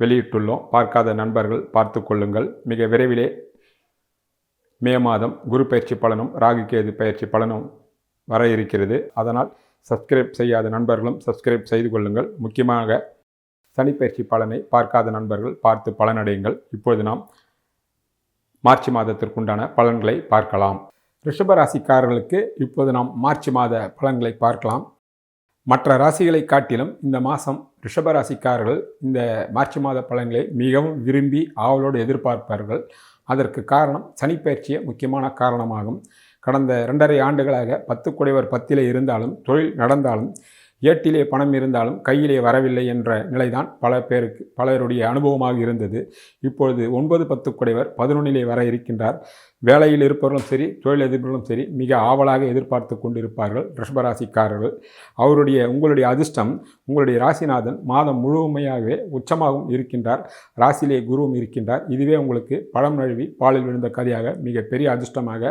வெளியிட்டுள்ளோம். பார்க்காத நண்பர்கள் பார்த்து கொள்ளுங்கள். மிக விரைவிலே மே மாதம் குரு பயிற்சி பலனும் ராகு கேது பயிற்சி பலனும் வர இருக்கிறது. அதனால் சப்ஸ்கிரைப் செய்யாத நண்பர்களும் சப்ஸ்கிரைப் செய்து கொள்ளுங்கள். முக்கியமாக சனிப்பயிற்சி பலனை பார்க்காத நண்பர்கள் பார்த்து பலனடையுங்கள். இப்பொழுது நாம் மார்ச் மாதத்திற்குண்டான பலன்களை பார்க்கலாம். ரிஷப ராசிக்காரர்களுக்கு இப்போது நாம் மார்ச் மாத பலன்களை பார்க்கலாம். மற்ற ராசிகளை காட்டிலும் இந்த மாதம் ரிஷபராசிக்காரர்கள் இந்த மார்ச் மாத பலன்களை மிகவும் விரும்பி ஆவலோடு எதிர்பார்ப்பார்கள். அதற்கு காரணம் சனிப்பயிற்சியே முக்கியமான காரணமாகும். கடந்த இரண்டரை ஆண்டுகளாக பத்து குடைவர் பத்திலே இருந்தாலும் தொழில் நடந்தாலும் ஏட்டிலே பணம் இருந்தாலும் கையிலே வரவில்லை என்ற நிலைதான் பல பேருக்கு பலருடைய அனுபவமாக இருந்தது. இப்பொழுது ஒன்பது பத்து குடைவர் பதினொன்னிலே வர இருக்கின்றார். வேலையில் இருப்பவர்களும் சரி தொழில் எதிர்ப்புகளும் சரி மிக ஆவலாக எதிர்பார்த்து கொண்டிருப்பார்கள் ரிஷபராசிக்காரர்கள். அவருடைய உங்களுடைய அதிர்ஷ்டம் உங்களுடைய ராசிநாதன் மாதம் முழுமையாகவே உச்சமாகவும் இருக்கின்றார். ராசியிலே குருவும் இருக்கின்றார். இதுவே உங்களுக்கு பழம் நழுவி பாலில் விழுந்த கதையாக மிகப்பெரிய அதிர்ஷ்டமாக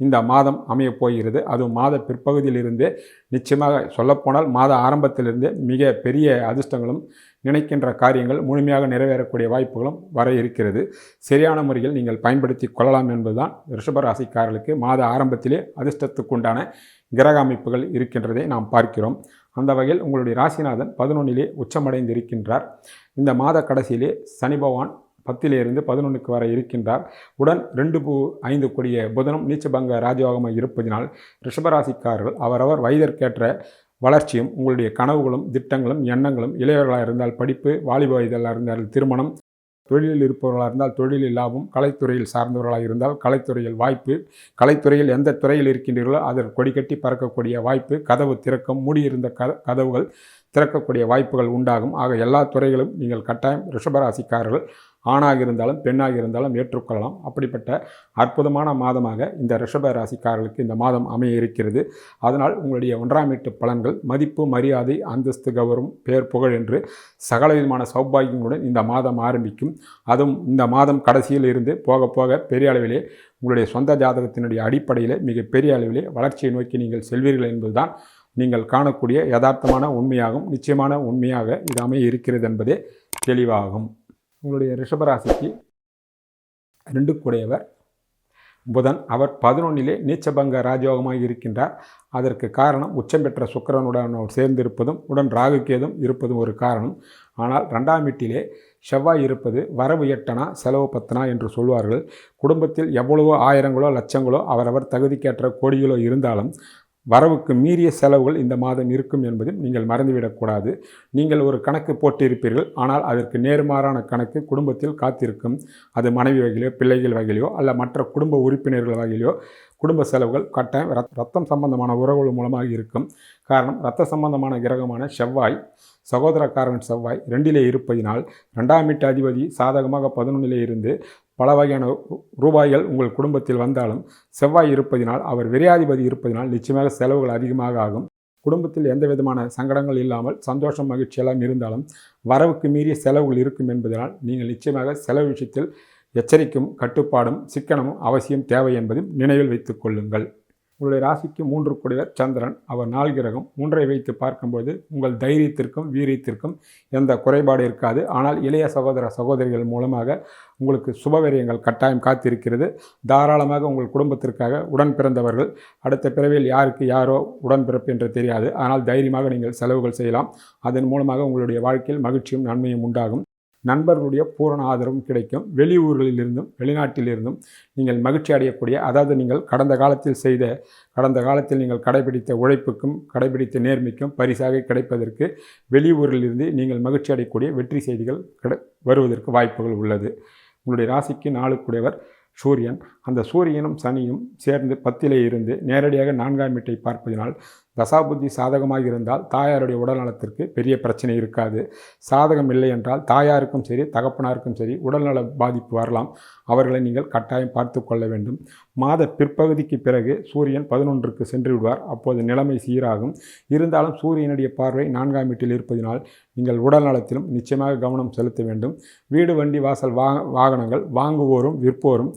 இந்த மாதம் அமையப் போகிறது. அதுவும் மாத பிற்பகுதியிலிருந்தே நிச்சயமாக சொல்லப்போனால் மாத ஆரம்பத்திலிருந்தே மிக பெரிய அதிர்ஷ்டங்களும் நினைக்கின்ற காரியங்கள் முழுமையாக நிறைவேறக்கூடிய வாய்ப்புகளும் வர இருக்கிறது. சரியான முறையில் நீங்கள் பயன்படுத்தி கொள்ளலாம் என்பதுதான் ரிஷபராசிக்காரர்களுக்கு மாத ஆரம்பத்திலே அதிர்ஷ்டத்துக்குண்டான கிரக அமைப்புகள் இருக்கின்றதை நாம் பார்க்கிறோம். அந்த வகையில் உங்களுடைய ராசிநாதன் பதினொன்னிலே உச்சமடைந்து இருக்கின்றார் இந்த மாத கடைசியிலே சனி பகவான் பத்திலிருந்து பதினொன்றுக்கு வர இருக்கின்றார். உடன் ரெண்டு பூ ஐந்து கொடிய புதனும் நீச்சபங்க ராஜயோகமாக இருப்பதினால் ரிஷபராசிக்காரர்கள் அவரவர் வயதிற்கேற்ற வளர்ச்சியும் உங்களுடைய கனவுகளும் திட்டங்களும் எண்ணங்களும் இளையவர்களாக இருந்தால் படிப்பு வாலிப இதழாக இருந்தால் திருமணம் தொழிலில் இருப்பவர்களாக இருந்தால் தொழிலில் லாபம் கலைத்துறையில் சார்ந்தவர்களாக இருந்தால் கலைத்துறையில் வாய்ப்பு கலைத்துறையில் எந்த துறையில் இருக்கின்றீர்களோ அதற்கு கொடி கட்டி பறக்கக்கூடிய வாய்ப்பு கதவு திறக்கம் மூடியிருந்த க கதவுகள் திறக்கக்கூடிய வாய்ப்புகள் உண்டாகும். ஆக எல்லா துறைகளும் நீங்கள் கட்டாயம் ரிஷபராசிக்காரர்கள் ஆணாக இருந்தாலும் பெண்ணாக இருந்தாலும் ஏற்றுக்கொள்ளலாம். அப்படிப்பட்ட அற்புதமான மாதமாக இந்த ரிஷப ராசிக்காரர்களுக்கு இந்த மாதம் அமைய இருக்கிறது. அதனால் உங்களுடைய ஒன்றாம் வீட்டு பலன்கள் மதிப்பு மரியாதை அந்தஸ்து கௌரவம் பேர் புகழ் என்று சகலவிதமான சௌபாகியங்களுடன் இந்த மாதம் ஆரம்பிக்கும். அதுவும் இந்த மாதம் கடைசியில் இருந்து போக போக பெரிய அளவிலே உங்களுடைய சொந்த ஜாதகத்தினுடைய அடிப்படையில் மிகப்பெரிய அளவிலே வளர்ச்சியை நோக்கி நீங்கள் செல்வீர்கள் என்பதுதான் நீங்கள் காணக்கூடிய யதார்த்தமான உண்மையாகும் நிச்சயமான உண்மையாக இது அமைய இருக்கிறது என்பதே தெளிவாகும். உங்களுடைய ரிஷபராசிக்கு ரெண்டு கூடையவர் புதன் அவர் பதினொன்னிலே நீச்சபங்க ராஜயோகமாக இருக்கின்றார். அதற்கு காரணம் உச்சம் பெற்ற சுக்கரனுடன் அவர் சேர்ந்திருப்பதும் உடன் ராகுக்கேதும் இருப்பதும் ஒரு காரணம். ஆனால் ரெண்டாம் வீட்டிலே செவ்வாய் இருப்பது வரவு எட்டனா செலவு பத்தனா என்று சொல்வார்கள். குடும்பத்தில் எவ்வளவோ ஆயிரங்களோ லட்சங்களோ அவரவர் தகுதிக்கேற்ற கோடிகளோ இருந்தாலும் வரவுக்கு மீறிய செலவுகள் இந்த மாதம் இருக்கும் என்பதும் நீங்கள் மறந்துவிடக்கூடாது நீங்கள் ஒரு கணக்கு போட்டிருப்பீர்கள். ஆனால் அதற்கு நேர்மாறான கணக்கு குடும்பத்தில் காத்திருக்கும். அது மனைவி வகையிலோ பிள்ளைகள் வகையிலோ அல்ல மற்ற குடும்ப உறுப்பினர்கள் வகையிலோ குடும்ப செலவுகள் கட்டாயம் ரத் ரத்தம் சம்பந்தமான உறவுகள் மூலமாக இருக்கும். காரணம் இரத்த சம்பந்தமான கிரகமான செவ்வாய் சகோதரக்காரன் செவ்வாய் ரெண்டிலே இருப்பதினால் ரெண்டாம் வீட்டு அதிபதி சாதகமாக பதினொன்றிலே இருந்து பல வகையான ரூபாய்கள் உங்கள் குடும்பத்தில் வந்தாலும் செவ்வாய் இருப்பதினால் அவர் விரையாதிபதி இருப்பதினால் நிச்சயமாக செலவுகள் அதிகமாக ஆகும். குடும்பத்தில் எந்த விதமான சங்கடங்கள் இல்லாமல் சந்தோஷம் மகிழ்ச்சி எல்லாம் இருந்தாலும் வரவுக்கு மீறிய செலவுகள் இருக்கும் என்பதனால் நீங்கள் நிச்சயமாக செலவு விஷயத்தில் எச்சரிக்கும் கட்டுப்பாடும் சிக்கனமும் அவசியம் தேவை என்பதையும் நினைவில் வைத்துக் கொள்ளுங்கள். உங்களுடைய ராசிக்கு மூன்று கூடியவர் சந்திரன். அவர் நாள் கிரகம். மூன்றை வைத்து பார்க்கும்போது உங்கள் தைரியத்திற்கும் வீரியத்திற்கும் எந்த குறைபாடு இருக்காது. ஆனால் இளைய சகோதர சகோதரிகள் மூலமாக உங்களுக்கு சுபவரியங்கள் கட்டாயம் காத்திருக்கிறது. தாராளமாக உங்கள் குடும்பத்திற்காக உடன் பிறந்தவர்கள் அடுத்த பிறவியில் யாருக்கு யாரோ உடன்பிறப்பு என்று தெரியாது. ஆனால் தைரியமாக நீங்கள் செலவுகள் செய்யலாம். அதன் மூலமாக உங்களுடைய வாழ்க்கையில் மகிழ்ச்சியும் நன்மையும் உண்டாகும். நண்பர்களுடைய பூரண ஆதரவும் கிடைக்கும். வெளியூர்களிலிருந்தும் வெளிநாட்டிலிருந்தும் நீங்கள் மகிழ்ச்சி அடையக்கூடிய அதாவது நீங்கள் கடந்த காலத்தில் செய்த கடந்த காலத்தில் நீங்கள் கடைபிடித்த உழைப்புக்கும் கடைபிடித்த நேர்மைக்கும் பரிசாக கிடைப்பதற்கு வெளியூரிலிருந்து நீங்கள் மகிழ்ச்சி அடையக்கூடிய வெற்றி செய்திகள் கிடை வருவதற்கு வாய்ப்புகள் உள்ளது. உங்களுடைய ராசிக்கு நாளுக்குடையவர் சூரியன். அந்த சூரியனும் சனியும் சேர்ந்து பத்திலே இருந்து நேரடியாக நான்காம் வீட்டை பார்ப்பதினால் தசாபுத்தி சாதகமாக இருந்தால் தாயாருடைய உடல் நலத்திற்கு பெரிய பிரச்சனை இருக்காது. சாதகம் இல்லை என்றால் தாயாருக்கும் சரி தகப்பனாருக்கும் சரி உடல்நல பாதிப்பு வரலாம். அவர்களை நீங்கள் கட்டாயம் பார்த்து கொள்ள வேண்டும். மாத பிற்பகுதிக்கு பிறகு சூரியன் பதினொன்றுக்கு சென்று விடுவார். அப்போது நிலைமை சீராகும். இருந்தாலும் சூரியனுடைய பார்வை நான்காம் வீட்டில் இருப்பதினால் நீங்கள் உடல் நலத்திலும் நிச்சயமாக கவனம் செலுத்த வேண்டும். வீடு வண்டி வாசல் வா வாகனங்கள் வாங்குவோரும் விற்போரும்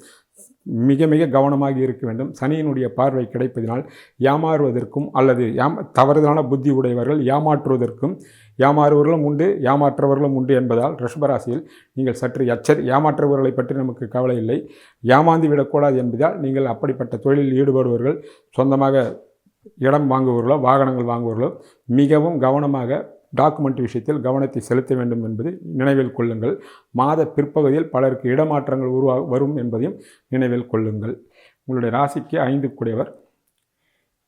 மிக மிக கவனமாக இருக்க வேண்டும். சனியினுடைய பார்வை கிடைப்பதினால் ஏமாறுவதற்கும் அல்லது ஏம் தவறுதலான புத்தி உடையவர்கள் ஏமாற்றுவதற்கும் ஏமாறுவர்களும் உண்டு ஏமாற்றவர்களும் உண்டு என்பதால் ரிஷபராசியில் நீங்கள் சற்று எச்சரி ஏமாற்றுபவர்களை பற்றி நமக்கு கவலை இல்லை. ஏமாந்து விடக்கூடாது என்பதால் நீங்கள் அப்படிப்பட்ட தொழிலில் ஈடுபடுபவர்கள் சொந்தமாக இடம் வாங்குபவர்களோ வாகனங்கள் வாங்குபவர்களோ மிகவும் கவனமாக டாக்குமெண்ட் விஷயத்தில் கவனத்தை செலுத்த வேண்டும் என்பதை நினைவில் கொள்ளுங்கள். மாத பிற்பகுதியில் பலருக்கு இடமாற்றங்கள் உருவா வரும் என்பதையும் நினைவில் கொள்ளுங்கள். உங்களுடைய ராசிக்கு ஐந்து கூடியவர்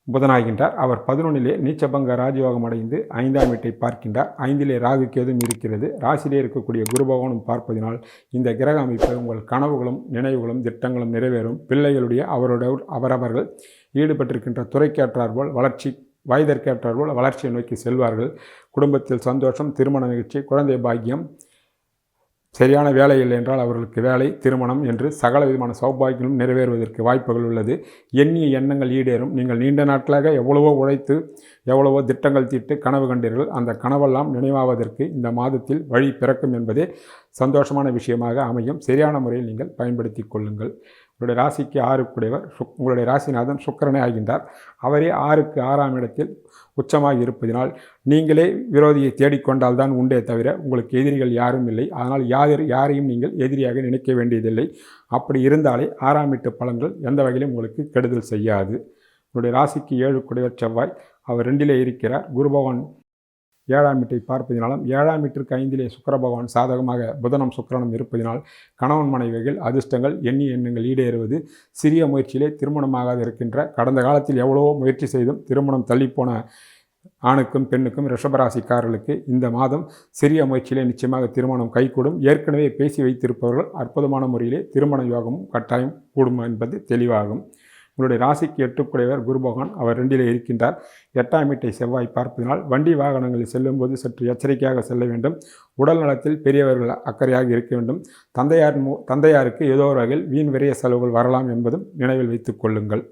புதனாகின்றார். அவர் பதினொன்னிலே நீச்சபங்க ராஜயோகம் அடைந்து ஐந்தாம் வீட்டை பார்க்கின்றார். ஐந்திலே ராகு கேதும் இருக்கிறது. ராசியிலே இருக்கக்கூடிய குரு பகவானும் பார்ப்பதினால் இந்த கிரக அமைப்பு உங்கள் கனவுகளும் நினைவுகளும் திட்டங்களும் நிறைவேறும். பிள்ளைகளுடைய அவரோட அவரவர்கள் ஈடுபட்டிருக்கின்ற துறைக்கேற்றார் போல் வளர்ச்சி வயதிற்கேற்றார் போல் வளர்ச்சியை நோக்கி செல்வார்கள். குடும்பத்தில் சந்தோஷம் திருமண நிகழ்ச்சி குழந்தை பாக்கியம் சரியான வேலை இல்லை என்றால் அவர்களுக்கு வேலை திருமணம் என்று சகல விதமான சௌபாகியங்களும் நிறைவேறுவதற்கு வாய்ப்புகள் உள்ளது. எண்ணிய எண்ணங்கள் ஈடேறும். நீங்கள் நீண்ட நாட்களாக எவ்வளவோ உழைத்து எவ்வளவோ திட்டங்கள் தீட்டு கனவு கண்டீர்கள். அந்த கனவெல்லாம் நினைவாவதற்கு இந்த மாதத்தில் வழி பிறக்கும் என்பதே சந்தோஷமான விஷயமாக அமையும். சரியான முறையில் நீங்கள் பயன்படுத்தி கொள்ளுங்கள். உங்களுடைய ராசிக்கு ஆறுக்குடையவர். சுக் உங்களுடைய ராசிநாதன் சுக்கரனே ஆகின்றார். அவரே ஆறுக்கு ஆறாம் இடத்தில் உச்சமாக இருப்பதினால் நீங்களே விரோதியை தேடிக்கொண்டால் தான் உண்டே தவிர உங்களுக்கு எதிரிகள் யாரும் இல்லை. அதனால் யார் யாரையும் நீங்கள் எதிரியாக நினைக்க வேண்டியதில்லை. அப்படி இருந்தாலே ஆறாம் வீட்டு பலன்கள் எந்த வகையிலும் உங்களுக்கு கெடுதல் செய்யாது. உங்களுடைய ராசிக்கு ஏழு குடையவர் செவ்வாய். அவர் ரெண்டிலே இருக்கிறார். குரு பகவான் ஏழாம் வீட்டை பார்ப்பதினாலும் ஏழாம் வீட்டிற்கு ஐந்திலே சுக்கர பகவான் சாதகமாக புதனம் சுக்கரனும் இருப்பதினால் கணவன் மனைவிகள் அதிர்ஷ்டங்கள் எண்ணி எண்ணங்கள் ஈடேறுவது சிறிய முயற்சியிலே திருமணமாகாது இருக்கின்ற கடந்த காலத்தில் எவ்வளவோ முயற்சி செய்தும் திருமணம் தள்ளிப்போன ஆணுக்கும் பெண்ணுக்கும் ரிஷபராசிக்காரர்களுக்கு இந்த மாதம் சிறிய முயற்சியிலே நிச்சயமாக திருமணம் கைகூடும். ஏற்கனவே பேசி வைத்திருப்பவர்கள் அற்புதமான முறையிலே திருமண யோகமும் கட்டாயம் கூடும் என்பது தெளிவாகும். உங்களுடைய ராசிக்கு எட்டுக்குடையவர் குரு பகவான். அவர் ரெண்டிலே இருக்கின்றார். எட்டாம் வீட்டை செவ்வாய் பார்ப்பதனால் வண்டி வாகனங்களில் செல்லும்போது சற்று எச்சரிக்கையாக செல்ல வேண்டும். உடல் நலத்தில் பெரியவர்கள் அக்கறையாக இருக்க வேண்டும். தந்தையார் மூ தந்தையாருக்கு ஏதோ ஒரு வகையில் வீண் விரைய செலவுகள் வரலாம் என்பதும் நினைவில் வைத்துக் கொள்ளுங்கள்.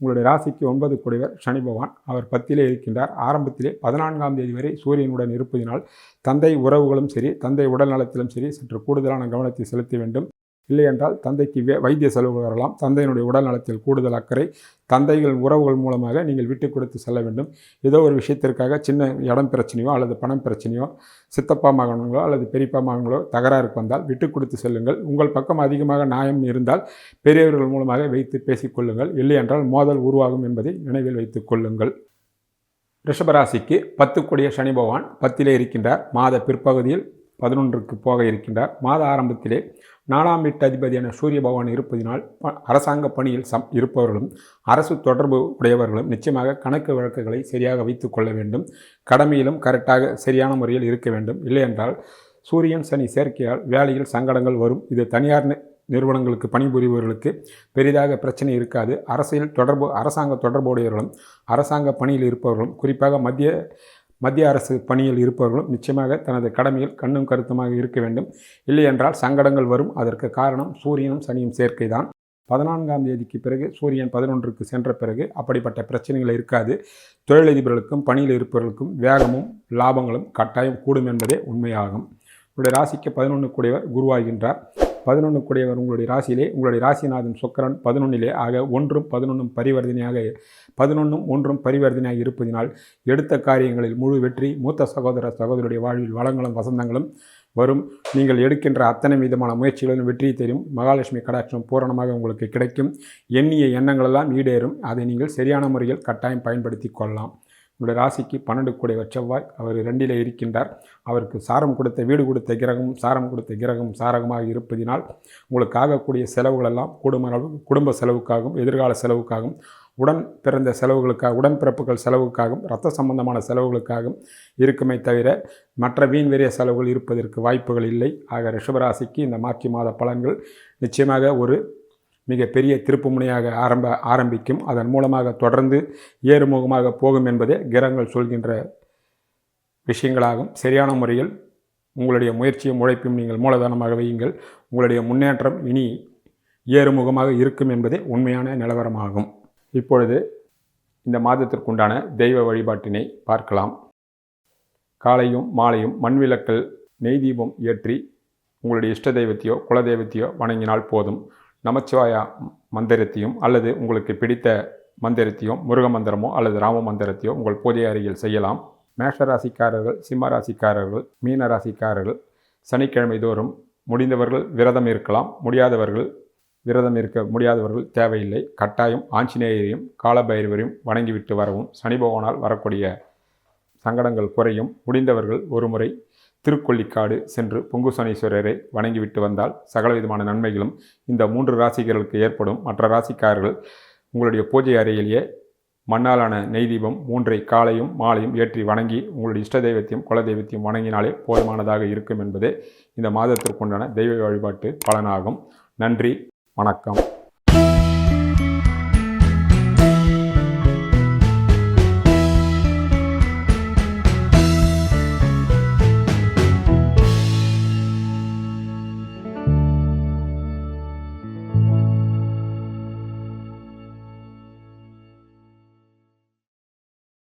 உங்களுடைய ராசிக்கு ஒன்பது குடைவர் சனி பகவான். அவர் பத்திலே இருக்கின்றார். ஆரம்பத்திலே பதினான்காம் தேதி வரை சூரியனுடன் இருப்பதினால் தந்தை உறவுகளும் சரி தந்தை உடல் நலத்திலும் சரி சற்று கூடுதலான கவனத்தை செலுத்த வேண்டும். இல்லையென்றால் தந்தைக்கு வே வைத்திய செலவு வரலாம். தந்தையினுடைய உடல் நலத்தில் கூடுதல் அக்கறை. தந்தைகள் உறவுகள் மூலமாக நீங்கள் விட்டு கொடுத்து செல்ல வேண்டும். ஏதோ ஒரு விஷயத்திற்காக சின்ன இடம் பிரச்சனையோ அல்லது பணம் பிரச்சனையோ சித்தப்பா மகன்களோ அல்லது பெரியப்பா மகன்களோ தகராறுக்கு வந்தால் விட்டு கொடுத்து செல்லுங்கள். உங்கள் பக்கம் அதிகமாக நியாயம் இருந்தால் பெரியவர்கள் மூலமாக வைத்து பேசிக்கொள்ளுங்கள் இல்லையென்றால் மோதல் உருவாகும் என்பதை நினைவில் வைத்துக் கொள்ளுங்கள். ரிஷபராசிக்கு பத்து கொடிய சனி பகவான் பத்திலே இருக்கின்றார். மாத பிற்பகுதியில் பதினொன்றுக்கு போக இருக்கின்றார். மாத ஆரம்பத்திலே நாலாம் வீட்டு அதிபதியான சூரிய பகவான் இருப்பதினால் அரசாங்க பணியில் சம் இருப்பவர்களும் அரசு தொடர்பு உடையவர்களும் நிச்சயமாக கணக்கு வழக்குகளை சரியாக வைத்து கொள்ள வேண்டும். கடமையிலும் கரெக்டாக சரியான முறையில் இருக்க வேண்டும். இல்லையென்றால் சூரியன் சனி சேர்க்கையால் வேலையில் சங்கடங்கள் வரும். இது தனியார் நிறுவனங்களுக்கு பணிபுரிபவர்களுக்கு பெரிதாக பிரச்சனை இருக்காது. அரசியல் தொடர்பு அரசாங்க தொடர்புடையவர்களும் அரசாங்க பணியில் இருப்பவர்களும் குறிப்பாக மத்திய மத்திய அரசு பணியில் இருப்பவர்களும் நிச்சயமாக தனது கடமையில் கண்ணும் கருத்துமாக இருக்க வேண்டும். இல்லையென்றால் சங்கடங்கள் வரும். அதற்கு காரணம் சூரியனும் சனியும் சேர்க்கை தான் பதினான்காம் தேதிக்கு பிறகு சூரியன் பதினொன்றுக்கு சென்ற பிறகு அப்படிப்பட்ட பிரச்சனைகள் இருக்காது. தொழிலதிபர்களுக்கும் பணியில் இருப்பவர்களுக்கும் வேகமும் லாபங்களும் கட்டாயம் கூடும் என்பதே உண்மையாகும். உங்களுடைய ராசிக்கு பதினொன்று கூடியவர் குருவாகின்றார். பதினொன்று கூடியவர் உங்களுடைய ராசியிலே உங்களுடைய ராசிநாதன் சுக்கரன் பதினொன்னிலே ஆக ஒன்றும் பதினொன்றும் பரிவர்த்தனையாக பதினொன்றும் ஒன்றும் பரிவர்த்தனையாக இருப்பதினால் எடுத்த காரியங்களில் முழு வெற்றி மூத்த சகோதர சகோதரருடைய வாழ்வில் வளங்களும் வசந்தங்களும் வரும். நீங்கள் எடுக்கின்ற அத்தனை விதமான முயற்சிகளிலும் வெற்றி தெரியும் மகாலட்சுமி கடாட்சம் பூரணமாக உங்களுக்கு கிடைக்கும். எண்ணிய எண்ணங்களெல்லாம் ஈடேறும். அதை நீங்கள் சரியான முறையில் கட்டாயம் பயன்படுத்தி கொள்ளலாம். உங்களுடைய ராசிக்கு பன்னெண்டு கூடிய செவ்வாய் அவர் ரெண்டிலே இருக்கின்றார். அவருக்கு சாரம் கொடுத்த வீடு கொடுத்த கிரகம் சாரம் கொடுத்த கிரகம் சாரகமாக இருப்பதினால் உங்களுக்கு ஆகக்கூடிய செலவுகளெல்லாம் குடும்ப குடும்ப செலவுக்காகவும் எதிர்கால செலவுக்காகவும் உடன் பிறந்த செலவுகளுக்காக உடன்பிறப்புகள் செலவுக்காகவும் இரத்த சம்பந்தமான செலவுகளுக்காகவும் இருக்குமே தவிர மற்ற வீண் வெறிய செலவுகள் இருப்பதற்கு வாய்ப்புகள் இல்லை. ஆக ரிஷபராசிக்கு இந்த மார்ச் மாத பலன்கள் நிச்சயமாக ஒரு மிகப்பெரிய திருப்புமுனையாக ஆரம்ப ஆரம்பிக்கும். அதன் மூலமாக தொடர்ந்து ஏறுமுகமாக போகும் என்பதே கிரகங்கள் சொல்கின்ற விஷயங்களாகும். சரியான முறையில் உங்களுடைய முயற்சியும் உழைப்பும் நீங்கள் மூலதனமாக வையுங்கள். உங்களுடைய முன்னேற்றம் இனி ஏறுமுகமாக இருக்கும் என்பதே உண்மையான நிலவரமாகும். இப்பொழுது இந்த மாதத்திற்குண்டான தெய்வ வழிபாட்டினை பார்க்கலாம். காலையும் மாலையும் மண்விளக்கல் நெய் தீபம் ஏற்றி உங்களுடைய இஷ்ட தெய்வத்தையோ குல தெய்வத்தையோ வணங்கினால் போதும். நமச்சிவாயா மந்திரத்தையும் அல்லது உங்களுக்கு பிடித்த மந்திரத்தையும் முருக மந்திரமோ அல்லது ராம மந்திரத்தையோ உங்கள் பூஜை அறையில் செய்யலாம். மேஷ ராசிக்காரர்கள் சிம்ம ராசிக்காரர்கள் மீன ராசிக்காரர்கள் சனிக்கிழமை தோறும் முடிந்தவர்கள் விரதம் இருக்கலாம். முடியாதவர்கள் விரதம் இருக்க முடியாதவர்கள் தேவையில்லை. கட்டாயம் ஆஞ்சநேயரையும் காலபைரவரையும் வணங்கிவிட்டு வரவும் சனி பகவானால் வரக்கூடிய சங்கடங்கள் குறையும். முடிந்தவர்கள் ஒருமுறை திருக்கொள்ளிக்காடு சென்று பொங்கு சனீஸ்வரரை வணங்கிவிட்டு வந்தால் சகலவிதமான நன்மைகளும் இந்த மூன்று ராசிகர்களுக்கு ஏற்படும். மற்ற ராசிக்காரர்கள் உங்களுடைய பூஜை அறையிலேயே மண்ணாலான நெய் தீபம் மூன்றை காலையும் மாலையும் ஏற்றி வணங்கி உங்களுடைய இஷ்ட தெய்வத்தையும் குல தெய்வத்தையும் வணங்கினாலே போதுமானதாக இருக்கும் என்பதே இந்த மாதத்திற்குண்டான தெய்வ வழிபாட்டு பலனாகும். நன்றி வணக்கம்.